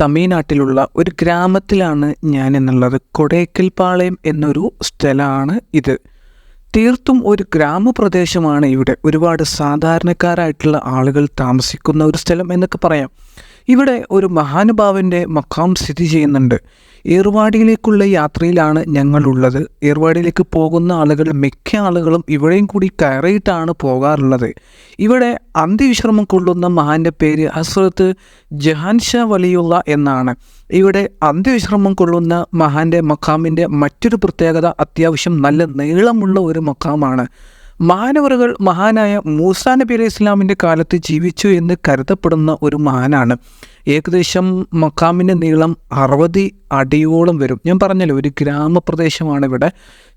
തമിഴ്നാട്ടിലുള്ള ഒരു ഗ്രാമത്തിലാണ് ഞാൻ എന്നുള്ളത്. കൊടേക്കൽ പാളയം എന്നൊരു സ്ഥലമാണ് ഇത്. തീർത്തും ഒരു ഗ്രാമപ്രദേശമാണ് ഇവിടെ. ഒരുപാട് സാധാരണക്കാരായിട്ടുള്ള ആളുകൾ താമസിക്കുന്ന ഒരു സ്ഥലം എന്നൊക്കെ പറയാം. ഇവിടെ ഒരു മഹാനുഭാവന്റെ മക്കാം സ്ഥിതി ചെയ്യുന്നുണ്ട്. ഏർവാടിയിലേക്കുള്ള യാത്രയിലാണ് ഞങ്ങളുള്ളത്. ഏർവാടിയിലേക്ക് പോകുന്ന ആളുകൾ മിക്ക ആളുകളും ഇവിടെയും കൂടി കയറിയിട്ടാണ് പോകാറുള്ളത്. ഇവിടെ അന്ത്യവിശ്രമം കൊള്ളുന്ന മഹാന്റെ പേര് ഹസ്രത്ത് ജഹാൻ ഷാ വലിയുള്ള എന്നാണ്. ഇവിടെ അന്ത്യവിശ്രമം കൊള്ളുന്ന മഹാന്റെ മക്കാമിന്റെ മറ്റൊരു പ്രത്യേകത അത്യാവശ്യം നല്ല നീളമുള്ള ഒരു മക്കാമാണ് മഹാനവറുകൾ മഹാനായ മൂസാ നബി അലൈഹി ഇസ്ലാമിന്റെ കാലത്ത് ജീവിച്ചു എന്ന് കരുതപ്പെടുന്ന ഒരു മഹാനാണ്. ഏകദേശം മക്കാമിന്റെ നീളം അറുപത് അടിയോളം വരും. ഞാൻ പറഞ്ഞല്ലോ ഒരു ഗ്രാമപ്രദേശമാണ് ഇവിടെ.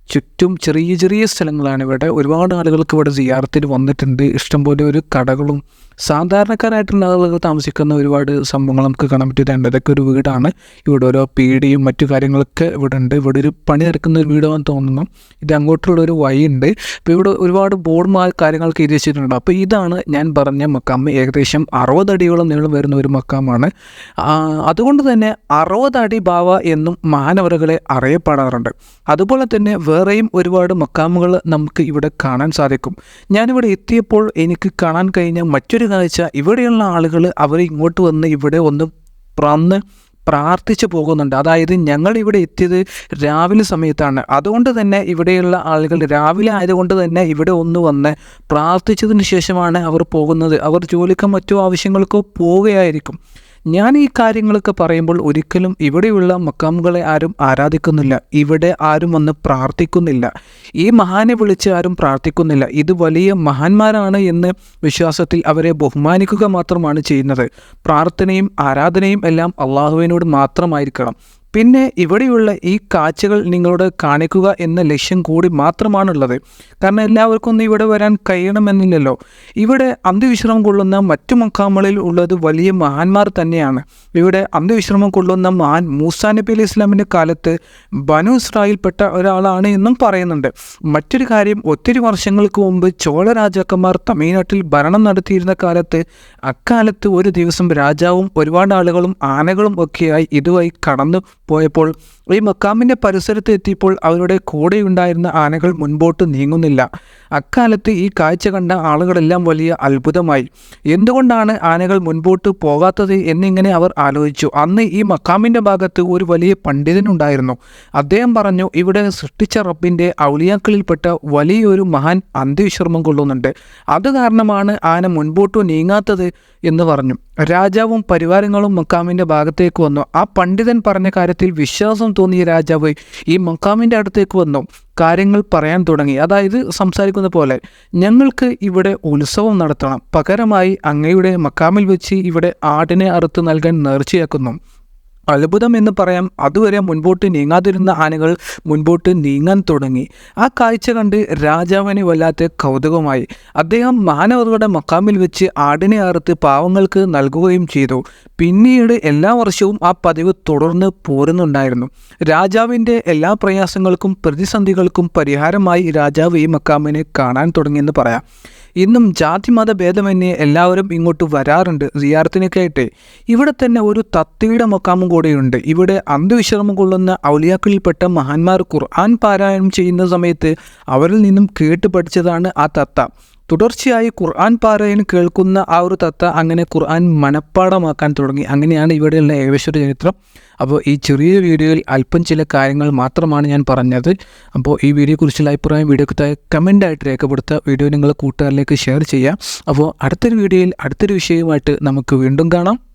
ചുറ്റും ചെറിയ ചെറിയ സ്ഥലങ്ങളാണ് ഇവിടെ. ഒരുപാട് ആളുകൾക്ക് ഇവിടെ സിയാറത്തിൽ വന്നിട്ടുണ്ട്. ഇഷ്ടംപോലെ ഒരു കടകളും സാധാരണക്കാരായിട്ടുള്ള ആളുകൾ താമസിക്കുന്ന ഒരുപാട് സംഭവങ്ങൾ നമുക്ക് കാണാൻ പറ്റിയതുണ്ട് ഇതൊക്കെ ഒരു വീടാണ്. ഇവിടെ ഓരോ പീടിയും മറ്റു കാര്യങ്ങളൊക്കെ ഇവിടെ ഉണ്ട്. ഇവിടെ ഒരു പണി നടക്കുന്ന ഒരു വീടാണെന്ന് തോന്നുന്നു. ഇത് അങ്ങോട്ടുള്ള ഒരു വഴി ഉണ്ട്. അപ്പോൾ ഇവിടെ ഒരുപാട് ബോർഡ് കാര്യങ്ങളൊക്കെ എഴുതി വെച്ചിട്ടുണ്ട്. അപ്പോൾ ഇതാണ് ഞാൻ പറഞ്ഞ മക്കാം. ഏകദേശം അറുപതടിയോളം നീളം വരുന്ന ഒരു മക്കാമാണ്. അതുകൊണ്ട് തന്നെ അറുപതടി ബാവ എന്നും മാനവറുകളെ അറിയപ്പെടാറുണ്ട്. അതുപോലെ തന്നെ വേറെയും ഒരുപാട് മക്കാമുകൾ നമുക്ക് ഇവിടെ കാണാൻ സാധിക്കും. ഞാനിവിടെ എത്തിയപ്പോൾ എനിക്ക് കാണാൻ കഴിഞ്ഞ മറ്റൊരു കാഴ്ച ഇവിടെയുള്ള ആളുകൾ അവർ ഇങ്ങോട്ട് വന്ന് ഇവിടെ ഒന്ന് പ്രന്ന് പ്രാർത്ഥിച്ചു പോകുന്നുണ്ട്. അതായത് ഞങ്ങൾ ഇവിടെ എത്തിയത് രാവിലെ സമയത്താണ്. അതുകൊണ്ട് തന്നെ ഇവിടെയുള്ള ആളുകൾ രാവിലെ ആയതുകൊണ്ട് തന്നെ ഇവിടെ ഒന്ന് വന്ന് പ്രാർത്ഥിച്ചതിന് ശേഷമാണ് അവർ പോകുന്നത്. അവർ ജോലിക്കോ മറ്റു ആവശ്യങ്ങൾക്കോ പോവുകയായിരിക്കും. ഞാൻ ഈ കാര്യങ്ങളൊക്കെ പറയുമ്പോൾ ഒരിക്കലും ഇവിടെയുള്ള മക്കാമുകളെ ആരും ആരാധിക്കുന്നില്ല. ഇവിടെ ആരും വന്ന് പ്രാർത്ഥിക്കുന്നില്ല. ഈ മഹാനെ വിളിച്ച് ആരും പ്രാർത്ഥിക്കുന്നില്ല. ഇത് വലിയ മഹാന്മാരാണ് എന്ന് വിശ്വാസത്തിൽ അവരെ ബഹുമാനിക്കുക മാത്രമാണ് ചെയ്യുന്നത്. പ്രാർത്ഥനയും ആരാധനയും എല്ലാം അള്ളാഹുവിനോട് മാത്രമായിരിക്കണം. പിന്നെ ഇവിടെയുള്ള ഈ കാഴ്ചകൾ നിങ്ങളോട് കാണിക്കുക എന്ന ലക്ഷ്യം കൂടി മാത്രമാണുള്ളത്. കാരണം എല്ലാവർക്കും ഒന്നും ഇവിടെ വരാൻ കഴിയണമെന്നില്ലല്ലോ. ഇവിടെ അന്ത്യവിശ്രമം കൊള്ളുന്ന മറ്റു മക്കാമുകളിൽ ഉള്ളത് വലിയ മഹാന്മാർ തന്നെയാണ്. ഇവിടെ അന്ത്യവിശ്രമം കൊള്ളുന്ന മഹാൻ മൂസാ നബി അലി ഇസ്ലാമിന്റെ കാലത്ത് ബനു ഇസ്രായിൽപ്പെട്ട ഒരാളാണ് എന്നും പറയുന്നുണ്ട്. മറ്റൊരു കാര്യം ഒത്തിരി വർഷങ്ങൾക്ക് മുമ്പ് ചോള രാജാക്കന്മാർ തമിഴ്നാട്ടിൽ ഭരണം നടത്തിയിരുന്ന കാലത്ത് അക്കാലത്ത് ഒരു ദിവസം രാജാവും ഒരുപാട് ആളുകളും ആനകളും ഒക്കെയായി ഇതുമായി കടന്നു പോയപ്പോൾ ഈ മക്കാമിന്റെ പരിസരത്ത് എത്തിയപ്പോൾ അവരുടെ കൂടെയുണ്ടായിരുന്ന ആനകൾ മുൻപോട്ട് നീങ്ങുന്നില്ല. അക്കാലത്ത് ഈ കാഴ്ച കണ്ട ആളുകളെല്ലാം വലിയ അത്ഭുതമായി. എന്തുകൊണ്ടാണ് ആനകൾ മുൻപോട്ട് പോകാത്തത് എന്നിങ്ങനെ അവർ ആലോചിച്ചു. അന്ന് ഈ മക്കാമിന്റെ ഭാഗത്ത് ഒരു വലിയ പണ്ഡിതനുണ്ടായിരുന്നു അദ്ദേഹം പറഞ്ഞു ഇവിടെ സൃഷ്ടിച്ച റബ്ബിന്റെ ഔലിയാക്കളിൽപ്പെട്ട വലിയൊരു മഹാൻ അന്ത്യവിശ്രമം കൊള്ളുന്നുണ്ട്. അത് കാരണമാണ് ആന മുൻപോട്ട് നീങ്ങാത്തത് എന്ന് പറഞ്ഞു. രാജാവും പരിവാരങ്ങളും മക്കാമിന്റെ ഭാഗത്തേക്ക് വന്നു. ആ പണ്ഡിതൻ പറഞ്ഞ കാര്യത്തിൽ വിശ്വാസം തോന്നിയ രാജാവ് ഈ മക്കാമിന്റെ അടുത്തേക്ക് വന്നു. കാര്യങ്ങൾ പറയാൻ തുടങ്ങി. അതായത് സംസാരിക്കുന്ന പോലെ ഞങ്ങൾക്ക് ഇവിടെ ഉത്സവം നടത്തണം. പകരമായി അങ്ങയുടെ മക്കാമിൽ വെച്ച് ഇവിടെ ആടിനെ അറുത്ത് നൽകാൻ നേർച്ചയാക്കുന്നു. അത്ഭുതം എന്ന് പറയാം. അതുവരെ മുൻപോട്ട് നീങ്ങാതിരുന്ന ആനകൾ മുൻപോട്ട് നീങ്ങാൻ തുടങ്ങി. ആ കാഴ്ച കണ്ട് രാജാവിന് വല്ലാത്ത കൗതുകമായി. അദ്ദേഹം മാനവരുടെ മക്കാമിൽ വെച്ച് ആടിനെ അറുത്ത് പാവങ്ങൾക്ക് നൽകുകയും ചെയ്തു. പിന്നീട് എല്ലാ വർഷവും ആ പതിവ് തുടർന്ന് പോരുന്നുണ്ടായിരുന്നു. രാജാവിന്റെ എല്ലാ പ്രയാസങ്ങൾക്കും പ്രതിസന്ധികൾക്കും പരിഹാരമായി രാജാവ് ഈ മക്കാമിനെ കാണാൻ തുടങ്ങിയെന്ന് പറയാം. ഇന്നും ജാതിമത ഭേദമന്യേ എല്ലാവരും ഇങ്ങോട്ട് വരാറുണ്ട് സിയാറത്തിനൊക്കെയായിട്ട് ഇവിടെ തന്നെ ഒരു തത്തിയുടെ മുക്കാമും കൂടെയുണ്ട്. ഇവിടെ അന്ധവിശ്രമം കൊള്ളുന്ന ഔലിയാക്കളിൽപ്പെട്ട മഹാന്മാർ ഖുർആൻ പാരായണം ചെയ്യുന്ന സമയത്ത് അവരിൽ നിന്നും കേട്ട് പഠിച്ചതാണ് ആ തത്ത. തുടർച്ചയായി ഖുർആൻ പാരായണം കേൾക്കുന്ന ആ ഒരു തത്ത അങ്ങനെ ഖുർആൻ മനഃപ്പാടമാക്കാൻ തുടങ്ങി. അങ്ങനെയാണ് ഇവിടെയുള്ള ഏകദേശ ഒരു ചരിത്രം. അപ്പോൾ ഈ ചെറിയ വീഡിയോയിൽ അല്പം ചില കാര്യങ്ങൾ മാത്രമാണ് ഞാൻ പറഞ്ഞത്. അപ്പോൾ ഈ വീഡിയോയെക്കുറിച്ചുള്ള അഭിപ്രായം വീഡിയോക്ക് താഴെ കമന്റായിട്ട് രേഖപ്പെടുത്തുക. വീഡിയോ നിങ്ങൾ കൂട്ടുകാരിലേക്ക് ഷെയർ ചെയ്യുക. അപ്പോൾ അടുത്തൊരു വീഡിയോയിൽ അടുത്തൊരു വിഷയവുമായിട്ട് നമുക്ക് വീണ്ടും കാണാം.